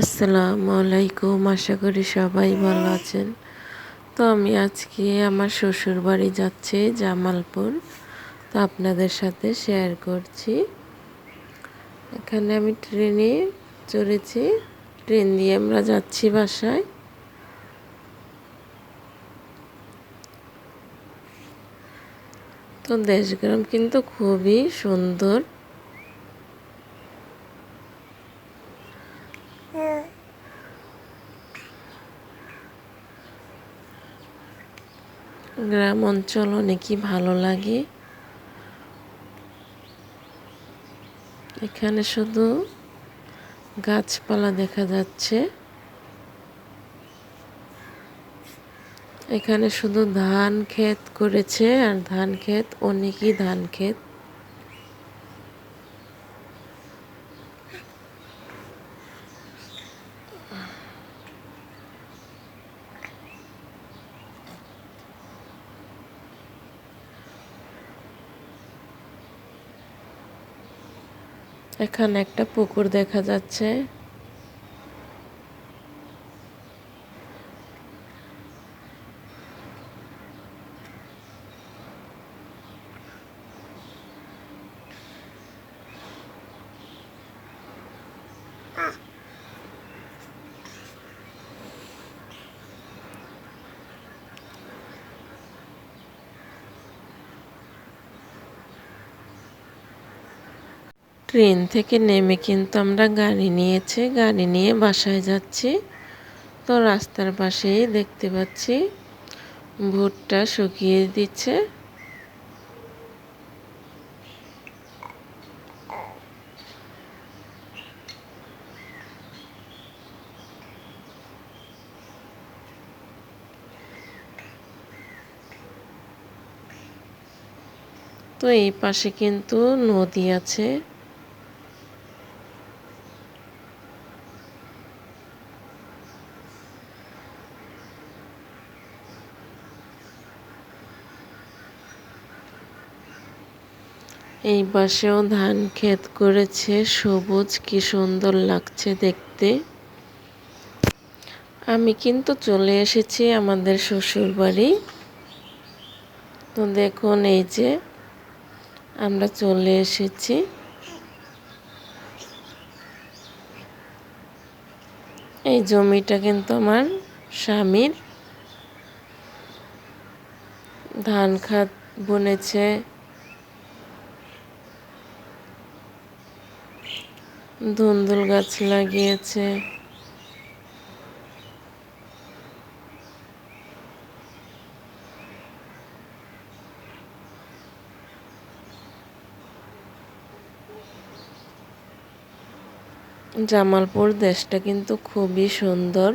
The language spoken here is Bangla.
আসসালামু আলাইকুম, আশা করি সবাই ভালো আছেন। তো আমি আজকে আমার শ্বশুর বাড়ি যাচ্ছি জামালপুর। তো আপনাদের সাথে শেয়ার করছি। এখানে আমি ট্রেনে চড়েছি। ট্রেন দিয়ে আমরা যাচ্ছি বাসায়। তো দেশগ্রাম কিন্তু খুবই সুন্দর। গ্রাম অঞ্চল অনেকই ভালো লাগে। এখানে শুধু গাছপালা দেখা যাচ্ছে। এখানে শুধু ধান ক্ষেত করেছে আর ধান ক্ষেত অনেকই ধান ক্ষেত। এখানে একটা পুকুর দেখা যাচ্ছে। ট্রেন থেকে নেমে কিন্তু আমরা গাড়ি নিয়েছি গাড়ি নিয়ে বাসায় যাচ্ছি। তো রাস্তার পাশেই দেখতে পাচ্ছি ভুট্টা শুকিয়ে দিচ্ছে। তো এই পাশে কিন্তু নদী আছে। এই পাশেও ধান ক্ষেত করেছে, সবুজ কি সুন্দর লাগছে দেখতে। আমি কিন্তু চলে এসেছি আমাদের শ্বশুর বাড়ি তো দেখুন এই যে আমরা চলে এসেছি। এই জমিটা কিন্তু আমার স্বামীর। ধান খাত বুনেছে ধুন্দুল গাছ লাগিয়েছে। জামালপুর দেশটা কিন্তু খুবই সুন্দর।